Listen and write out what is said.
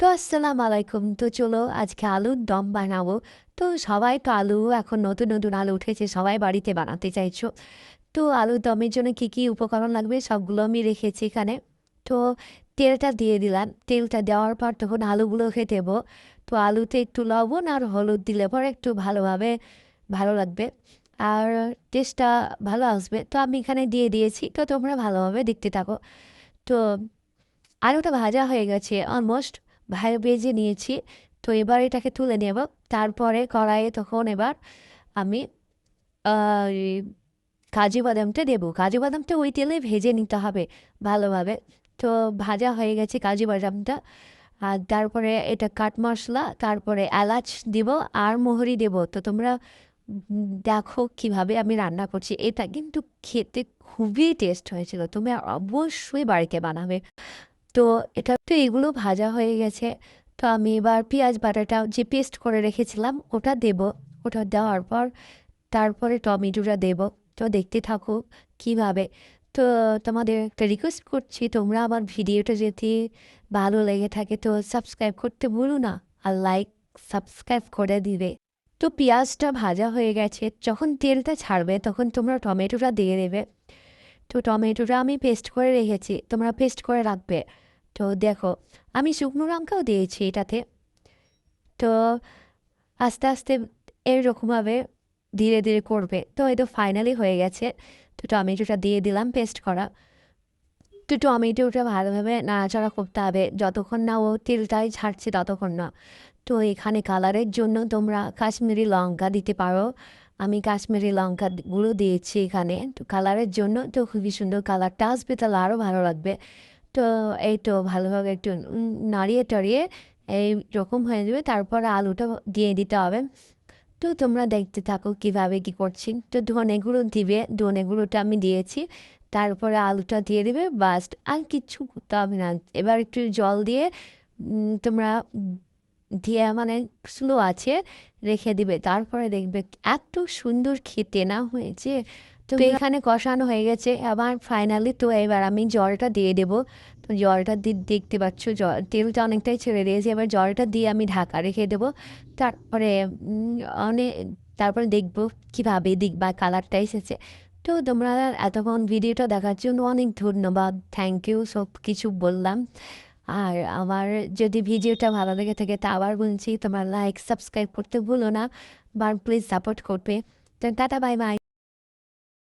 তো আসসালাম আলাইকুম। তো চলো আজকে আলুর দম বানাবো। তো সবাই তো আলু এখন নতুন নতুন আলু উঠেছে, সবাই বাড়িতে বানাতে চাইছো। তো আলুর দমের জন্য কী কী উপকরণ লাগবে সবগুলো আমি রেখেছি এখানে। তো তেলটা দিয়ে দিলাম। তেলটা দেওয়ার পর তখন আলুগুলোকে দেবো। তো আলুতে একটু লবণ আর হলুদ দিলে পরে একটু ভালোভাবে ভালো লাগবে। আর টেস্টটা ভালো আসবে। তো আমি এখানে দিয়ে দিয়েছি। তো তোমরা ভালোভাবে দেখতে থাকো। তো আলুটা ভাজা হয়ে গেছে অলমোস্ট ভাই ভেজে নিয়েছি। তো এবার এটাকে তুলে নেব। তারপরে কড়াইয়ে তখন এবার আমি কাজু বাদামটা দেবো। কাজু বাদামটা ওই তেলে ভেজে নিতে হবে ভালোভাবে। তো ভাজা হয়ে গেছে কাজু বাদামটা। আর তারপরে এটা কাট মশলা, তারপরে এলাচ দিব আর মোহরি দেব। তো তোমরা দেখো কীভাবে আমি রান্না করছি। এটা কিন্তু খেতে খুবই টেস্ট হয়েছিল। তুমি অবশ্যই বাড়িতে বানাবে। তো এটা তো এগুলো ভাজা হয়ে গেছে। তো আমি এবার পেঁয়াজ বাটাটা যে পেস্ট করে রেখেছিলাম, ওটা দেব। ওটা দেওয়ার পর তারপরে টমেটোটা দেব। তো দেখতে থাকো কীভাবে। তো তোমাদের একটা রিকোয়েস্ট করছি, তোমরা আমার ভিডিওটা যদি ভালো লেগে থাকে তো সাবস্ক্রাইব করতে ভুলো না আর লাইক সাবস্ক্রাইব করে দিবে। তো পেঁয়াজটা ভাজা হয়ে গেছে। যখন তেলটা ছাড়বে তখন তোমরা টমেটোটা দিয়ে দেবে। তো টমেটোটা আমি পেস্ট করে রেখেছি। তোমরা পেস্ট করে রাখবে। তো দেখো, আমি শুকনো লঙ্কাও দিয়েছি এটাতে। তো আস্তে আস্তে এরকমভাবে ধীরে ধীরে করবে। তো এটা ফাইনালি হয়ে গেছে। তো টমেটোটা দিয়ে দিলাম পেস্ট করা। তো টমেটোটা ভালোভাবে নাড়াচাড়া করতে হবে। যতক্ষণ না ও তেলটাই ছাড়ছে ততক্ষণ না। তো এখানে কালারের জন্য তোমরা কাশ্মীরি লঙ্কা দিতে পারো। আমি কাশ্মীরি লঙ্কা গুঁড়ো দিয়েছি এখানে। তো কালারের জন্য তো খুবই সুন্দর কালারটা আসবে। তাহলে আরও ভালো লাগবে। তো এই তো ভালোভাবে একটু নাড়িয়ে টাড়িয়ে এই রকম হয়ে যাবে। তারপর আলুটা দিয়ে দিতে হবে। তো তোমরা দেখতে থাকো কীভাবে কি করছি। তো ধনে গুঁড়ো দিবে ধনে গুঁড়োটা আমি দিয়েছি। তারপরে আলুটা দিয়ে দিবে, বাস আর কিচ্ছু করতে হবে না। এবার একটু জল দিয়ে তোমরা দিয়ে মানে স্লো আছে রেখে দিবে। তারপরে দেখবে এত সুন্দর খেতে না হয়েছে। তো এখানে কষানো হয়ে গেছে। আবার ফাইনালি তো এবার আমি জলটা দিয়ে দেবো। তো জলটা দিয়ে দেখতে পাচ্ছ জল তেলটা অনেকটাই ছেড়ে দিয়েছি। এবার জলটা দিয়ে আমি ঢাকা রেখে দেবো। তারপরে অনেক তারপরে দেখব কীভাবে দেখবা কালারটা এসেছে। তো তোমরা এতক্ষণ ভিডিওটা দেখার জন্য অনেক ধন্যবাদ। থ্যাংক ইউ সব কিছু বললাম। আর আমার যদি ভিডিওটা ভালো লেগে থাকে তা আবার বলছি তোমরা লাইক সাবস্ক্রাইব করতে ভুলো না। বা প্লিজ সাপোর্ট করবে। তো টাটা বাই বাই